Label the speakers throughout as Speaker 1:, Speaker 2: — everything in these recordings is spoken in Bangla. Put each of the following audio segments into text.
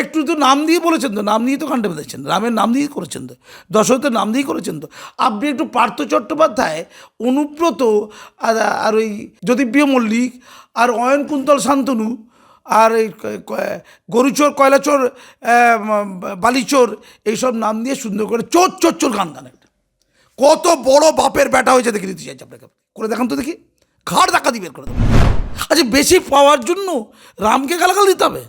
Speaker 1: একটু তো নাম দিয়ে বলেছেন তো, নাম দিয়ে তো কাণ্ডে বেঁধেছেন, রামের নাম দিয়ে করেছেন তো, দশরথের নাম দিয়ে করেছেন তো। আপনি একটু পার্থ চট্টোপাধ্যায়, অনুব্রত, আর ওই জ্যোতিপ্রিয় মল্লিক, আর অয়ন কুন্তল শান্তনু, আর এই গরুচোর, কয়লাচোর বালিচোর, এইসব নাম দিয়ে সুন্দর করে চোর চোর চোর গান গান একটা। কত বড় বাপের ব্যাটা হয়েছে দেখে দিতে চাইছি আপনাকে। করে দেখান তো দেখি, ঘাড় ডাকা বের করে দেবো। আচ্ছা বেশি পাওয়ার জন্য রামকে গালাগাল দিতে হবে?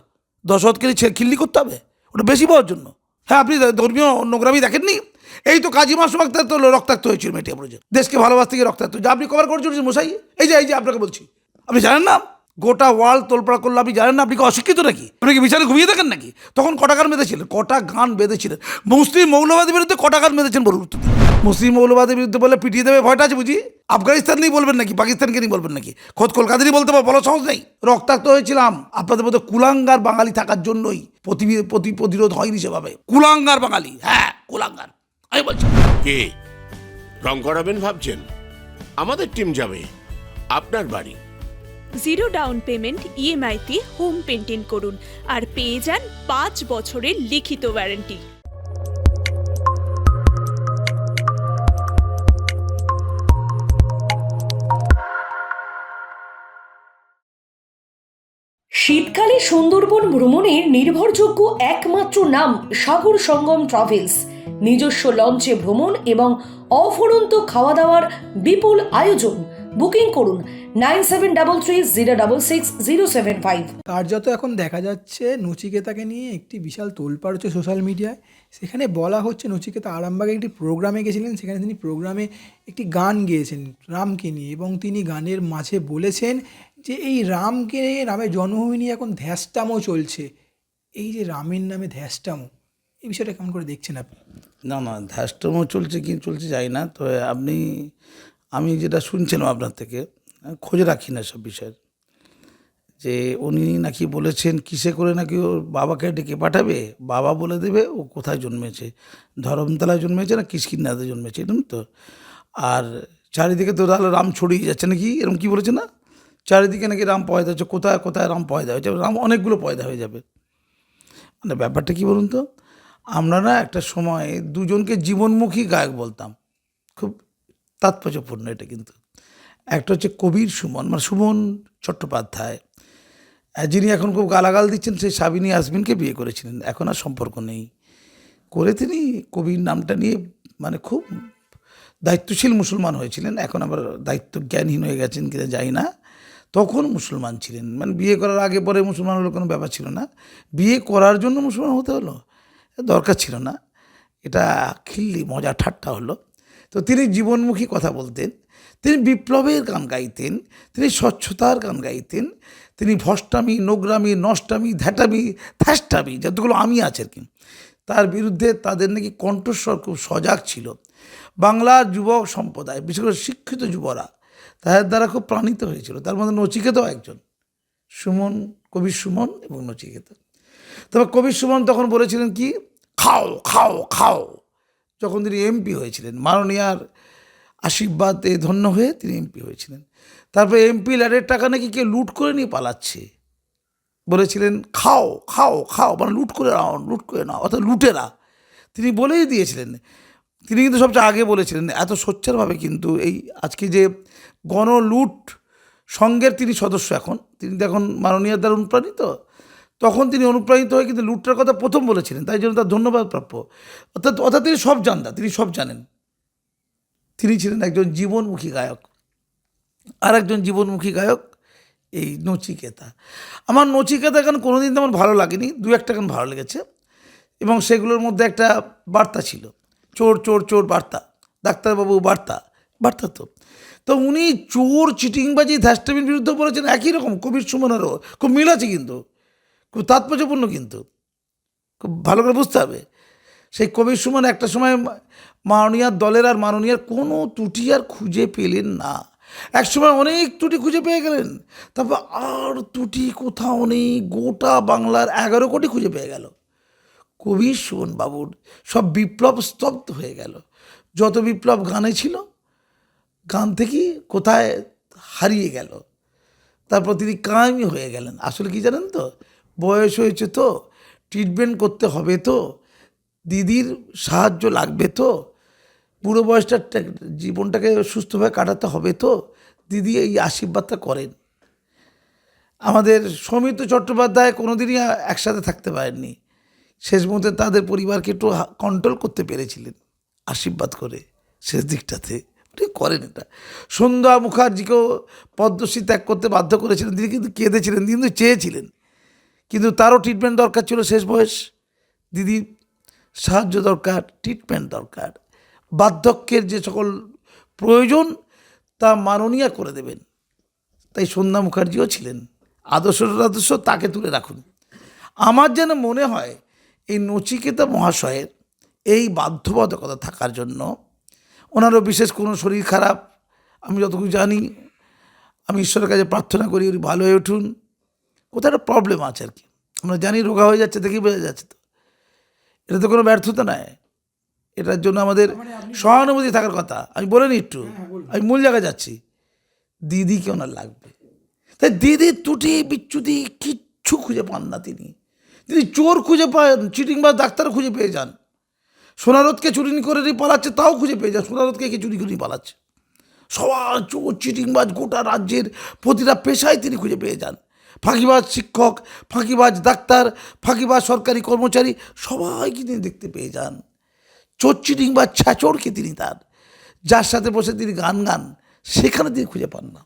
Speaker 1: দশরথকে ছে- খিল্লি করতে হবে? ওটা বেশি পাওয়ার জন্য। হ্যাঁ আপনি ধর্মীয় নোংরামি দেখেননি? এই তো কাজী মাসুম আক্তার তো রক্তাক্ত হয়েছিল মেটিয়া প্রজেক্ট দেশকে ভালোবাসতে গিয়ে রক্তাক্ত আপনি কভার করে চলছেন মশাই। এই যে এই যে, আপনাকে বলছি। আপনি জানেন না? গোটা ওয়ার্ল্ড তোলপাড়া করলে। আপনি জানেন না, আপনি কি অশিক্ষিত নাকি? আপনি কি বিচারে ঘুমিয়ে থাকেন নাকি? তখন কটা গান বেঁধেছিলেন? কটা গান বেঁধেছিলেন? মুসলিম মৌলবাদের বিরুদ্ধে কটা গান বেঁধেছেন বলুন মুসলিম মৌলবাদের বিরুদ্ধে বলে পিটিয়ে দেবে ভয়টা আছে বুঝি? আফগানিস্তান নিয়ে বলবেন নাকি? পাকিস্তানকে নিয়ে বলবেন নাকি? খোদ কলকাতারই বলতে পারব বলা সহজ নেই। রক্তাক্ত হয়েছিলাম। আপনাদের মধ্যে কুলাঙ্গার বাঙালি থাকার জন্যই প্রতি, প্রতিরোধ হয়নি সেভাবে। কুলাঙ্গার বাঙালি হ্যাঁ কুলাঙ্গার। আমি বলছি।
Speaker 2: কে? রং করাবেন ভাবছেন? আমাদের টিম যাবে। আপনার বাড়ি।
Speaker 3: জিরো ডাউন পেমেন্ট ইএমআইতে হোম পেন্টিং করুন আর পেয়ে যান পাঁচ বছরের লিখিত ওয়ারেন্টি।
Speaker 4: শীতকালে সুন্দরবন ভ্রমণের নির্ভরযোগ্য একমাত্র নাম সাগর সঙ্গম ট্রাভেলস। নিজস্ব লঞ্চে ভ্রমণ এবং অফুরন্ত খাওয়া দাওয়ার বিপুল আয়োজন। বুকিং করুন nine seven double three zero double six zero seven five.
Speaker 5: কার্যত এখন দেখা যাচ্ছে নচিকেতাকে নিয়ে একটি বিশাল তোলপাড় হচ্ছে সোশ্যাল মিডিয়ায়। সেখানে বলা হচ্ছে নচিকেতা আরামবাগে একটি প্রোগ্রামে গেছিলেন সেখানে তিনি প্রোগ্রামে একটি গান গেয়েছেন রামকে নিয়ে। এবং তিনি গানের মাঝে বলেছেন যে এই রামকে নিয়ে রামের জন্মভূমি নিয়ে এখন ধ্যাসটামও চলছে। এই যে রামের নামে ধ্যাসটামো এই বিষয়টা কেমন করে দেখছেন আপনি?
Speaker 1: না না ধ্যাষ্টমও চলছে কি চলছে যাই না। তো আপনি আমি যেটা শুনছিলাম আপনার থেকে খোঁজ রাখি না সব বিষয়ের। যে উনি নাকি বলেছেন, কিসে করে নাকি ওর বাবাকে ডেকে পাঠাবে? বাবা বলে দেবে, ও কোথায় জন্মেছে? ধরমতলায় জন্মেছে না কিসকিন্নাতে জন্মেছে, এরকম তো? আর চারিদিকে তো তাহলে রাম ছড়িয়ে যাচ্ছে নাকি? এরকম কি বলেছে না? চারিদিকে নাকি রাম পয়দা হচ্ছে, কোথায় কোথায় রাম পয়দা হয়েছে? রাম অনেকগুলো পয়দা হয়ে যাবে। মানে ব্যাপারটা কি বলুন তো? আমরা না একটা সময় দুজনকে জীবনমুখী গায়ক বলতাম। খুব তাৎপর্যপূর্ণ এটা কিন্তু। একটা হচ্ছে কবির সুমন মানে সুমন চট্টোপাধ্যায়। যিনি এখন খুব গালাগাল দিচ্ছেন, সেই সাবিনী আসমিনকে বিয়ে করেছিলেন। এখন আর সম্পর্ক নেই। করে তিনি কবির নামটা নিয়ে মানে খুব দায়িত্বশীল মুসলমান হয়েছিলেন। এখন আবার দায়িত্ব জ্ঞানহীন হয়ে গেছেন কিনা যাই না। তখন মুসলমান ছিলেন। মানে বিয়ে করার আগে পরে মুসলমান হলো কোনো ব্যাপার ছিল না। বিয়ে করার জন্য মুসলমান হতে হলো। দরকার ছিল না। এটা খিল্লি মজা ঠাট্টা হলো। তো তিনি জীবনমুখী কথা বলতেন, তিনি বিপ্লবের গান গাইতেন, তিনি স্বচ্ছতার গান গাইতেন, তিনি ভষ্টামি নোগ্রামি নষ্টামি, ধ্যাটামি থ্যাষ্টামি যতগুলো আমি আছে আর কি। তার বিরুদ্ধে তাদের নাকি কণ্ঠস্বর খুব সজাগ ছিল। বাংলার যুবক সম্প্রদায়, বিশেষ করে শিক্ষিত যুবরা, তাদের দ্বারা খুব প্রাণিত হয়েছিল। তার মধ্যে নচিকেতাও একজন, সুমন, কবি সুমন এবং নচিকেতা। তবে কবি সুমন তখন বলেছিলেন কি? খাও খাও খাও। যখন তিনি এমপি হয়েছিলেন, মাননীয়ার আশীর্বাদে ধন্য হয়ে তিনি এমপি হয়েছিলেন। তারপরে এমপি ল্যাডের টাকা নাকি কেউ লুট করে নিয়ে পালাচ্ছে? বলেছিলেন, খাও খাও খাও মানে লুট করে নাও, লুট করে নাও, অর্থাৎ লুটেরা তিনি বলেই দিয়েছিলেন। তিনি কিন্তু সবচেয়ে আগে বলেছিলেন, এত সোচ্চারভাবে কিন্তু এই আজকে যে গণলুট সংঘের তিনি সদস্য এখন, তিনি তো এখন মাননীয় দ্বারা অনুপ্রাণিত তখন তিনি অনুপ্রাণিত হয়ে কিন্তু লুটটার কথা প্রথম বলেছিলেন, তাই জন্য তার ধন্যবাদ প্রাপ্য। অর্থাৎ অর্থাৎ তিনি সব জানতা তিনি সব জানেন। তিনি ছিলেন একজন জীবনমুখী গায়ক। আর একজন জীবনমুখী গায়ক এই নচিকেতা। আমার নচিকেতা গান কোনোদিন তেমন ভালো লাগেনি, দু একটা গান ভালো লেগেছে, এবং সেগুলোর মধ্যে একটা বার্তা ছিল, চোর চোর চোর বার্তা, ডাক্তারবাবু বার্তা বার্তা তো। তো উনি চোর, চিটিংবাজি ধ্যাস্টামির বিরুদ্ধে বলেছেন, একই রকম, কবির সুমনেরও খুব মিল আছে কিন্তু। খুব তাৎপর্যপূর্ণ কিন্তু। খুব ভালো করে বুঝতে হবে। সেই কবির সুমন একটা সময় মাননীয়ার দলের আর মাননীয়ার কোনো ত্রুটি আর খুঁজে পেলেন না। এক সময় অনেক ত্রুটি খুঁজে পেয়ে গেলেন। তারপর আর ত্রুটি কোথাও নেই, গোটা বাংলার এগারো কোটি খুঁজে পেয়ে গেল। কবি সুমন বাবুর সব বিপ্লব স্তব্ধ হয়ে গেল। যত বিপ্লব গানে ছিল, গান থেকে কোথায় হারিয়ে গেল। তারপর তিনি কায়েমি হয়ে গেলেন। আসলে কি জানেন তো? বয়স হয়েছে তো ট্রিটমেন্ট করতে হবে তো, দিদির সাহায্য লাগবে তো বুড়ো বয়সটা জীবনটাকে সুস্থভাবে কাটাতে হবে তো, দিদি এই আশীর্বাদটা করেন। আমাদের সৌমিত্র চট্টোপাধ্যায় কোনোদিনই একসাথে থাকতে পারেননি। শেষ মুহূর্তে তাদের পরিবারকে একটু কন্ট্রোল করতে পেরেছিলেন, আশীর্বাদ করে শেষ দিকটাতে। করেন এটা। সন্ধ্যা মুখার্জিকেও পদ্মশ্রী ত্যাগ করতে বাধ্য করেছিলেন। তিনি কিন্তু কেঁদেছিলেন, তিনি কিন্তু চেয়েছিলেন। কিন্তু তারও ট্রিটমেন্ট দরকার ছিল শেষ বয়স। দিদি, সাহায্য দরকার ট্রিটমেন্ট দরকার। বার্ধক্যের যে সকল প্রয়োজন, তা মাননীয় করে দেবেন। তাই সন্ধ্যা মুখার্জিও ছিলেন। আদর্শ আদর্শ তাকে তুলে রাখুন। আমার যেন মনে হয়, এই নচিকেতা মহাশয়ের এই বাধ্যবাধকতা থাকার জন্য ওনারও বিশেষ কোনো শরীর খারাপ। আমি যতটুকু জানি, আমি ঈশ্বরের কাছে প্রার্থনা করি উনি ভালো হয়ে উঠুন। কোথাও একটা প্রবলেম আছে আর কি। আমরা জানি রোগা হয়ে যাচ্ছে দেখেই বোঝা যাচ্ছে তো। এটা তো কোনো ব্যর্থতা নয়। এটার জন্য আমাদের সহানুভূতি থাকার কথা। আমি বলে নি একটু। আমি মূল জায়গায় যাচ্ছি। দিদিকে ওনার লাগবে। তাই দিদির ত্রুটি বিচ্যুতি কিচ্ছু খুঁজে পান না তিনি। তিনি চোর খুঁজে পান চিটিং বা ডাক্তার খুঁজে পেয়ে যান। সোনারতকে চুরি করে নিয়ে পালাচ্ছে তাও খুঁজে পেয়ে যান। সোনারতকে কে চুরি করে পালাচ্ছে? সবার চোর চিটিংবাজ গোটা রাজ্যের প্রতিটা পেশায় তিনি খুঁজে পেয়ে যান। ফাঁকিবাজ শিক্ষক, ফাঁকিবাজ ডাক্তার, ফাঁকিবাজ সরকারি কর্মচারী, সবাইকে তিনি দেখতে পেয়ে যান। চোর চিটিংবাজ ছ্যাচোরকে তিনি তার। যার সাথে বসে তিনি গান গান, সেখানে তিনি খুঁজে পান না।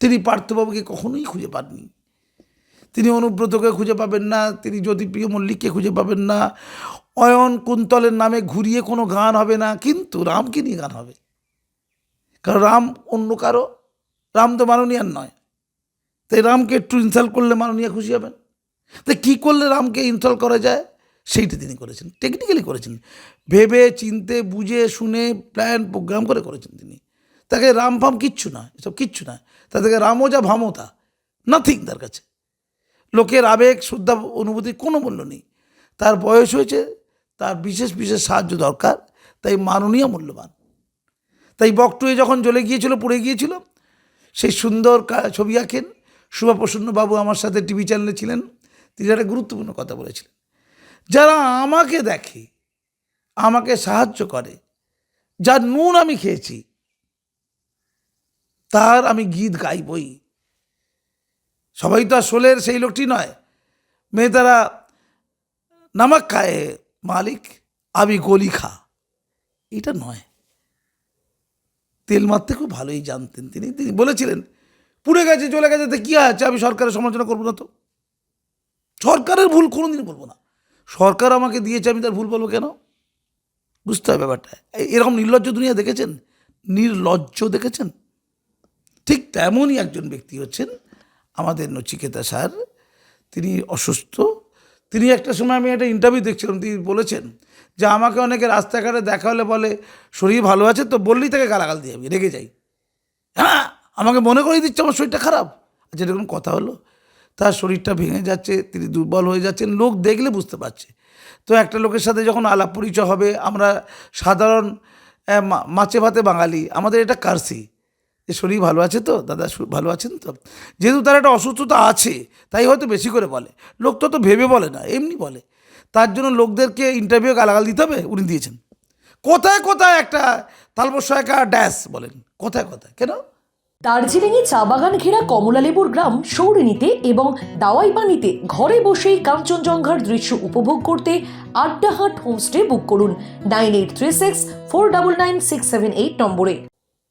Speaker 1: তিনি পার্থবাবুকে কখনোই খুঁজে পাননি। তিনি অনুব্রতকে খুঁজে পাবেন না, তিনি জ্যোতিপ্রিয় মল্লিককে খুঁজে পাবেন না। অয়ন কুন্তলের নামে ঘুরিয়ে কোনো গান হবে না, কিন্তু রামকে নিয়ে গান হবে। কারণ রাম অন্য কারও, রাম তো মাননীয়ার নয়। তাই রামকে একটু ইনসাল্ট করলে মাননীয়া খুশি হবেন। তাই কী করলে রামকে ইনসাল্ট করা যায়? সেইটা তিনি করেছেন টেকনিক্যালি করেছেন। ভেবে, চিনতে, বুঝে, শুনে প্ল্যান প্রোগ্রাম করে করেছেন তিনি। তাকে রাম ফাম কিচ্ছু না এসব কিচ্ছু না তাদেরকে রামও যা ভামও তা নাথিং তার কাছে। লোকের আবেগ, শ্রদ্ধা, অনুভূতি কোনো মূল্য নেই। তার বয়স হয়েছে, তার বিশেষ বিশেষ সাহায্য দরকার, তাই মাননীয় মূল্যবান। তাই বকটুয়ে যখন জ্বলে গিয়েছিল, পড়ে গিয়েছিল, সেই সুন্দর ছবি আঁকেন শুভপ্রসন্ন বাবু আমার সাথে টিভি চ্যানেলে ছিলেন। তিনি একটা গুরুত্বপূর্ণ কথা বলেছিলেন। যারা আমাকে দেখে, আমাকে সাহায্য করে, যার নুন আমি খেয়েছি, তার আমি গীত গাইবই। সবাই তো আর শোলের সেই লোকটি নয়। মেয়ে তারা নামাক খায় মালিক, আমি গলি খা। এটা নয়। তেল মারতে খুব ভালোই জানতেন তিনি। তিনি বলেছিলেন পুড়ে গেছে, চলে গেছে, তো কী আছে? আমি সরকারের সমালোচনা করব না তো? সরকারের ভুল কোনোদিন বলব না। সরকার আমাকে দিয়েছে, আমি তার ভুল বলব কেন? বুঝতে হবে ব্যাপারটা। এরকম নির্লজ্জ দুনিয়া দেখেছেন? নির্লজ্জ দেখেছেন? ঠিক তেমনই একজন ব্যক্তি হচ্ছেন আমাদের নচিকেতা স্যার। তিনি অসুস্থ। তিনি একটা সময় আমি একটা ইন্টারভিউ দেখছিলাম, তিনি বলেছেন যে, আমাকে অনেকে রাস্তাঘাটে দেখা হলে বলে, শরীর ভালো আছে তো বললেই তাকে গালাগাল দিয়ে আমি রেগে যাই আমাকে মনে করে দিচ্ছে আমার শরীরটা খারাপ। আচ্ছা এরকম কথা হলো, তার শরীরটা ভেঙে যাচ্ছে, তিনি দুর্বল হয়ে যাচ্ছেন, লোক দেখলে বুঝতে পারছে। তো একটা লোকের সাথে যখন আলাপ পরিচয় হবে, আমরা সাধারণ মাছে ভাতে বাঙালি, আমাদের এটা কারসি। যে শরীর ভালো আছে তো? দাদা ভালো আছেন তো? যেহেতু তার একটা অসুস্থতা আছে, তাই হয়তো বেশি করে বলে। লোক তো তো ভেবে বলে না, এমনি বলে। তার জন্য লোকদেরকে ইন্টারভিউ গালাগাল দিতে হবে, উনি দিয়েছেন। কোথায় কোথায় একটা তালবস্য একা ড্যাশ বলেন, কোথায় কোথায়? কেন?
Speaker 4: দার্জিলিংয়ে চা বাগান ঘেরা কমলালেবুর গ্রাম সৌরিনীতে এবং দাওয়াই পানিতে ঘরে বসেই কাঞ্চনজঙ্ঘার দৃশ্য উপভোগ করতে আড্ডাহাট হোমস্টে বুক করুন nine eight three six four double nine six seven eight নম্বরে।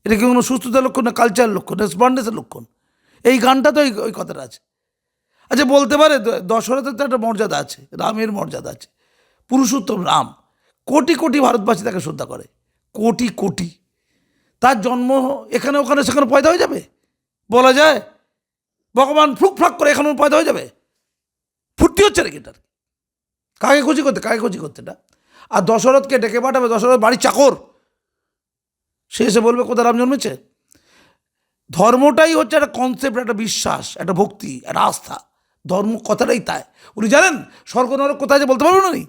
Speaker 1: এটা কি কোনো সুস্থতার লক্ষণ না কালচার লক্ষণ রেসপন্ডেন্সের লক্ষণ? এই গানটা তো ওই কথাটা আছে। আচ্ছা বলতে পারে দশরথের তো একটা মর্যাদা আছে, রামের মর্যাদা আছে। পুরুষোত্তম রাম কোটি কোটি ভারতবাসী তাকে শ্রদ্ধা করে। কোটি কোটি। তার জন্ম এখানে, ওখানে, সেখানে পয়দা হয়ে যাবে। বলা যায়, ভগবান ফ্লুক ফ্লাক করে এখানে পয়দা হয়ে যাবে। ফুর্তি হচ্ছে নাকি এটার? কাকে খুশি করতে, কাকে খুশি করতে এটা? আর দশরথকে ডেকে পাঠাবে দশরথ বাড়ির চাকর। সে এসে বলবে, কোথায় রাম জন্মেছে? ধর্মটাই হচ্ছে একটা কনসেপ্ট একটা বিশ্বাস, একটা ভক্তি, একটা আস্থা। ধর্ম কথাটাই তাই। উনি জানেন স্বর্গ নরক কোথায় যে বলতে পারবেন না উনি?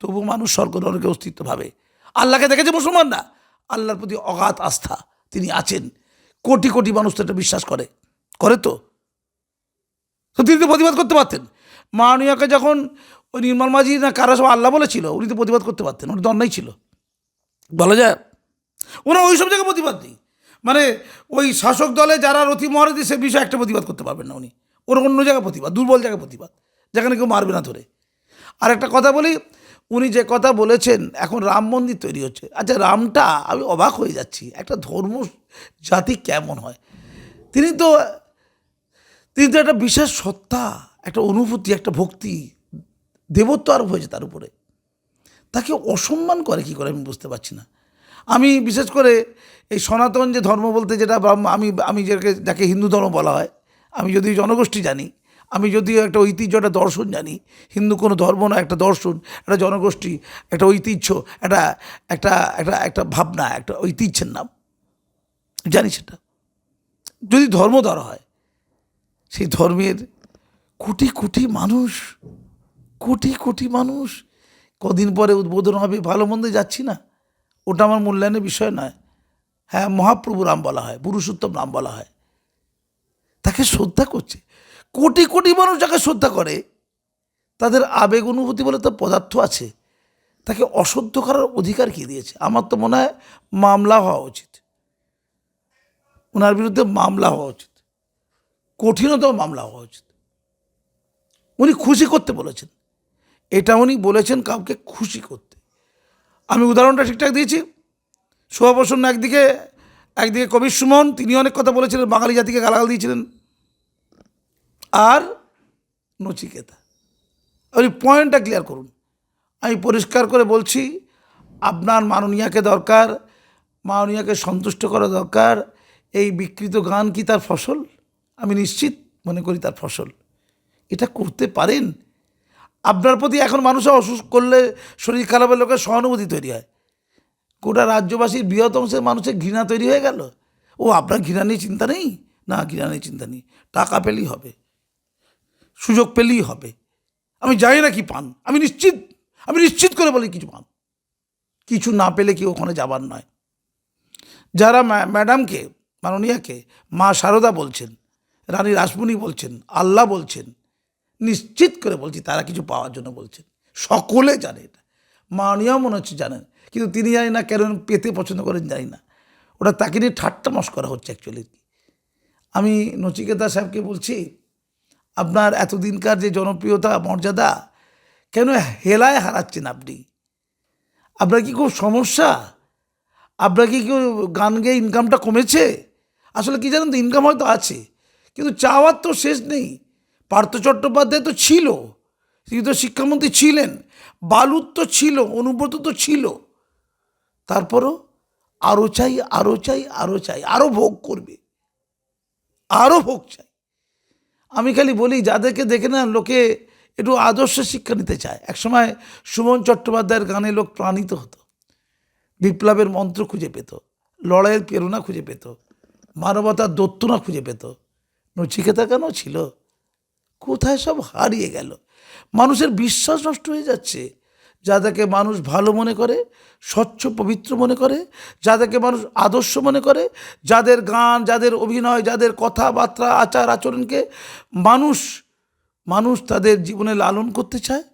Speaker 1: তবু মানুষ স্বর্গ নরকে অস্তিত্ব ভাবে। আল্লাহকে দেখেছে মুসলমান না আল্লাহর প্রতি অগাধ আস্থা তিনি আছেন। কোটি কোটি মানুষ তো এটা বিশ্বাস করে। করে তো। তো তিনি তো প্রতিবাদ করতে পারতেন। মাননীয়কে যখন ওই নির্মল মাঝি না কারা সব আল্লাহ বলেছিল, উনি তো প্রতিবাদ করতে পারতেন, উনি তো অন্যায় ছিল। বলা যায় ওনার ওই সব জায়গায় প্রতিবাদ নেই। মানে ওই শাসক দলে যারা রথি মহারথী, সে বিষয়ে একটা প্রতিবাদ করতে পারবেন না উনি। ওর অন্য জায়গায় প্রতিবাদ, দুর্বল জায়গায় প্রতিবাদ, যেখানে কেউ মারবে না ধরে। আর একটা কথা বলি উনি যে কথা বলেছেন, এখন রাম মন্দির তৈরি হচ্ছে। আচ্ছা রামটা আমি অবাক হয়ে যাচ্ছি, একটা ধর্ম জাতি কেমন হয়? তিনি তো তিনি তো একটা বিশেষ সত্তা, একটা অনুভূতি, একটা ভক্তি, দেবত্ব আরোপ হয়েছে তার উপরে। তাকে অসম্মান করে কি করে আমি বুঝতে পারছি না। আমি বিশেষ করে এই সনাতন যে ধর্ম বলতে যেটা আমি আমি যাকে যাকে হিন্দু ধর্ম বলা হয়, আমি যদি জনগোষ্ঠী জানি আমি যদিও একটা ঐতিহ্য একটা দর্শন জানি, হিন্দু কোনো ধর্ম না একটা দর্শন, একটা জনগোষ্ঠী, একটা ঐতিহ্য, একটা একটা একটা একটা ভাবনা, একটা ঐতিহ্যের নাম। জানি সেটা। যদি ধর্ম ধরা হয়, সেই ধর্মের কোটি কোটি মানুষ, কোটি কোটি মানুষ কদিন পরে উদ্বোধন হবে, ভালো মন্দে যাচ্ছি না। ওটা আমার মূল্যায়নের বিষয় নয়। হ্যাঁ মহাপ্রভু রাম বলা হয়, পুরুষোত্তম রাম বলা হয়। তাকে শ্রদ্ধা করছে। কোটি কোটি মানুষ যাকে শ্রদ্ধা করে, তাদের আবেগ অনুভূতি বলে তো পদার্থ আছে, তাকে অসহ্য করার অধিকার কে দিয়েছে? আমার তো মনে হয় মামলা হওয়া উচিত। ওনার বিরুদ্ধে মামলা হওয়া উচিত। কঠিনতম মামলা হওয়া উচিত। উনি খুশি করতে বলেছেন। এটা উনি বলেছেন কাউকে খুশি করতে। আমি উদাহরণটা ঠিকঠাক দিয়েছি। সুভাপ্রসন্ন একদিকে একদিকে কবির সুমন তিনি অনেক কথা বলেছিলেন, বাঙালি জাতিকে গালাগাল দিয়েছিলেন। আর নচিকেতা। আপনি পয়েন্টটা ক্লিয়ার করুন। আমি পরিষ্কার করে বলছি, আপনার মাননীয়াকে দরকার, মাননীয়াকে সন্তুষ্ট করা দরকার, এই বিকৃত গান কি তার ফসল? আমি নিশ্চিত মনে করি তার ফসল। এটা করতে পারেন। আপনার প্রতি এখন মানুষে অসুস্থ করলে শরীর খারাপের লোকের সহানুভূতি তৈরি হয়। গোটা রাজ্যবাসীর বৃহৎ অংশের মানুষের ঘৃণা তৈরি হয়ে গেল। ও, আপনার ঘৃণা নিয়ে চিন্তা নেই? না, ঘৃণা নিয়ে চিন্তা নেই। টাকা পেলেই হবে। সুযোগ পেলেই হবে। আমি জানি না কি পান। আমি নিশ্চিত আমি নিশ্চিত করে বলি কিছু পান। কিছু না পেলে কি ওখানে যাবার নয়। যারা ম্যা- ম্যাডামকে, মাননীয়াকে, মা সারদা বলছেন, রানী রাসমণি বলছেন আল্লাহ বলছেন, নিশ্চিত করে বলছি তারা কিছু পাওয়ার জন্য বলছেন। সকলে জানে এটা। মাননীয় মনে হচ্ছে জানেন। কিন্তু তিনি জানি না কেন পেতে পছন্দ করেন, জানি না। ওটা তাকে নিয়ে ঠাট্টা মশ করা হচ্ছে অ্যাকচুয়ালি আমি নচিকেতা সাহেবকে বলছি আপনার এতদিনকার যে জনপ্রিয়তা, মর্যাদা, কেন হেলায় হারাচ্ছেন আপনি? আপনার কি খুব সমস্যা? আপনার কি কেউ গান গেয়ে ইনকামটা কমেছে? আসলে কি জানেন তো ইনকাম হয়তো আছে, কিন্তু চাওয়ার তো শেষ নেই। পার্থ চট্টোপাধ্যায় তো ছিল, তিনি তো শিক্ষামন্ত্রী ছিলেন, বালুর তো ছিল, অনুব্রত তো ছিল। তারপরও আরও চাই আরও চাই আরও চাই আরও ভোগ করবে আরও ভোগ চাই। আমি খালি বলি, যাদেরকে দেখে না লোকে একটু আদর্শ শিক্ষা নিতে চায়। একসময় সুমন চট্টোপাধ্যায়ের গানে লোক প্রাণিত হতো। বিপ্লবের মন্ত্র খুঁজে পেত, লড়াইয়ের প্রেরণা খুঁজে পেত, মানবতার দত্তনা খুঁজে পেত। নচিকেতা কেন ছিল? কোথায় সব হারিয়ে গেল? মানুষের বিশ্বাস নষ্ট হয়ে যাচ্ছে। যাদেরকে মানুষ ভালো মনে করে, স্বচ্ছ, পবিত্র মনে করে যাদেরকে মানুষ আদর্শ মনে করে, যাদের গান, যাদের অভিনয়, যাদের কথাবার্তা, আচার আচরণকে মানুষ মানুষ তাদের জীবনে লালন করতে চায়,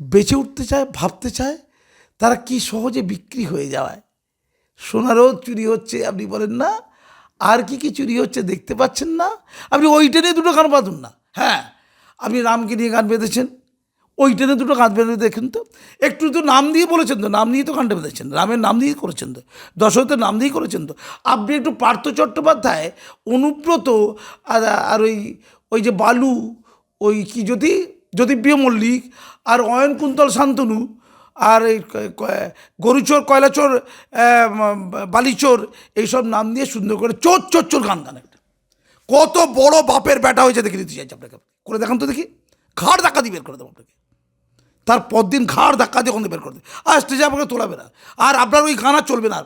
Speaker 1: বেঁচে উঠতে চায়, ভাবতে চায়, তারা কি সহজে বিক্রি হয়ে যাওয়ায়? সোনারও চুরি হচ্ছে, আপনি বলেন না। আর কি কি চুরি হচ্ছে দেখতে পাচ্ছেন না। আপনি ওই টেনে দুটো গান বাঁধুন না। হ্যাঁ আপনি রামকে নিয়ে গান বেঁধেছেন। ওই টেনে দুটো গান বেঁধে দেখেন তো। একটু তো নাম দিয়ে বলেছেন তো, নাম নিয়ে তো গানটা বেঁধেছেন রামের নাম দিয়ে করেছেন তো, দশরথের নাম দিয়ে করেছেন তো। আপনি একটু পার্থ চট্টোপাধ্যায়, অনুব্রত আর আর ওই ওই যে বালু, ওই কি যদি জ্যোতিপ্রিয় মল্লিক আর অয়ন কুন্তল শান্তনু আর এই গরুচোর, কয়লাচোর বালিচোর, এইসব নাম দিয়ে সুন্দর করে চোর চোর চোর গান গান একটা। কত বড় বাপের ব্যাটা হয়েছে দেখে দিতে চাইছি আপনাকে। করে দেখান তো দেখি। ঘাড় ধাক্কা দিয়ে বের করে দেবো আপনাকে। তার পরদিন ঘাড় ধাক্কা দিয়ে ওখান বের করে দেবে আর স্টেজে আপনাকে তোলাবে না। আর আপনার ওই গান আর চলবে না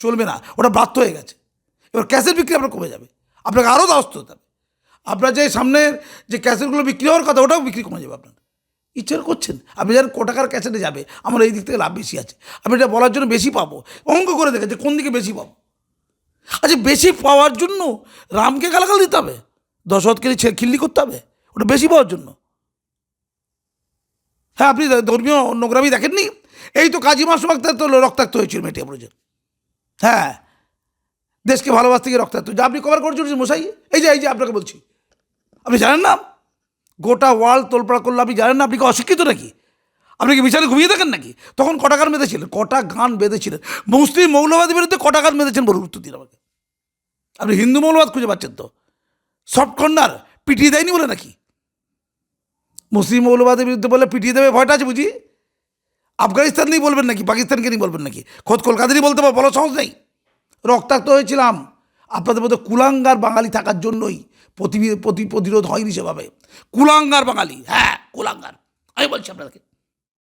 Speaker 1: চলবে না, ওটা বাধ্য হয়ে গেছে। এবার ক্যাসেট বিক্রি আপনার কমে যাবে। আপনাকে আরও দ্বারস্থ হতে হবে। আপনার যে সামনের যে ক্যাসেটগুলো বিক্রি হওয়ার কথা, ওটাও বিক্রি কমে যাবে আপনার। ইচ্ছা করছেন? আপনি যেন ক টাকার ক্যাসেটে যাবে, আমার এই দিক থেকে লাভ বেশি আছে। আমি এটা বলার জন্য বেশি পাবো। অঙ্ক করে দেখে যে কোন দিকে বেশি পাবো। আচ্ছা বেশি পাওয়ার জন্য রামকে গালাগাল দিতে হবে? দশরথকে খিল্লি করতে হবে? ওটা বেশি পাওয়ার জন্য। হ্যাঁ আপনি ধর্মীয় নোংরামি দেখেননি? এই তো কাজী মাসু আক্তার তো রক্তাক্ত হয়েছিল মেটিয়া পড়েছে হ্যাঁ দেশকে ভালোবাসতে গিয়ে রক্তাক্ত যা আপনি কভার করে চলেছেন মশাই? এই যে এই যে, আপনাকে বলছি। আপনি জানেন না? গোটা ওয়ার্ল্ড তোলপাড়া করলে, আপনি জানেন না? আপনি কি অশিক্ষিত নাকি? আপনি কি বিচারে ঘুমিয়ে থাকেন নাকি? তখন কটা গান বেঁধেছিলেন? কটা গান বেঁধেছিলেন? মুসলিম মৌলবাদের বিরুদ্ধে কটা গান বেঁধেছেন বলুন উত্তর দিন আমাকে। আপনি হিন্দু মৌলবাদ খুঁজে পাচ্ছেন তো? সফট পিটিয়ে দেয়নি বলে নাকি? মুসলিম মৌলবাদের বিরুদ্ধে বলে পিটিয়ে দেবে ভয়টা আছে বুঝি? আফগানিস্তান নিয়ে বলবেন নাকি? পাকিস্তানকে নিয়ে বলবেন নাকি? খোদ কলকাতারই বলতে পারব বলার সহজ নেই। রক্তাক্ত হয়েছিলাম। আপনাদের মধ্যে কুলাঙ্গার বাঙালি থাকার জন্যই প্রতি প্রতিরোধ হয়নি সেভাবে। কুলাঙ্গার বাঙালি হ্যাঁ কুলাঙ্গার। আমি বলছি আপনাদেরকে।